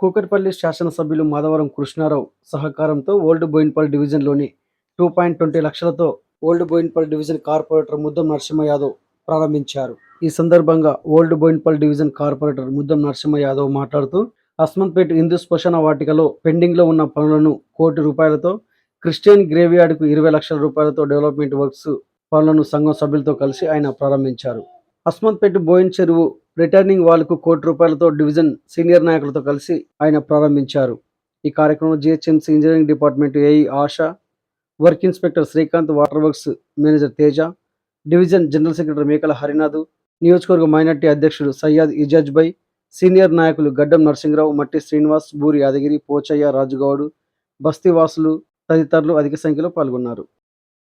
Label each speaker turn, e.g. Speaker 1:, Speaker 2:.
Speaker 1: కూకట్పల్లి శాసనసభ్యులు మాధవరం కృష్ణారావు సహకారంతో ఓల్డ్ బోయిన్పల్లి డివిజన్లోని టూ పాయింట్ ట్వంటీ లక్షలతో old Bowenpally division corporator Muddam Narasimha Yadav ప్రారంభించారు. ఈ సందర్భంగా old Bowenpally division corporator Muddam Narasimha Yadav మాట్లాడుతూ అస్మంత్పేట్ హిందూ శ్మశాన వాటికలో పెండింగ్లో ఉన్న పనులను కోటి రూపాయలతో క్రిస్టియన్ గ్రేవ్యార్డ్కు ఇరవై లక్షల రూపాయలతో డెవలప్మెంట్ వర్క్స్ పనులను సంఘం సభ్యులతో కలిసి ఆయన ప్రారంభించారు. అస్మంత్పేట బోయిన్ చెరువు రిటర్నింగ్ వాళ్ళకు కోటి రూపాయలతో డివిజన్ సీనియర్ నాయకులతో కలిసి ఆయన ప్రారంభించారు. ఈ కార్యక్రమంలో GHMC engineering department AE Asha work inspector Srikanth water works manager Teja division general secretary Mekala Harinath నియోజకవర్గ మైనార్టీ అధ్యక్షుడు సయ్యాద్ ఇజాజ్ బై సీనియర్ నాయకులు గడ్డం నరసింహరావు మట్టి శ్రీనివాస్ బూరి యాదగిరి పోచయ్య రాజుగౌడ్ బస్తీవాసులు తదితరులు అధిక సంఖ్యలో పాల్గొన్నారు.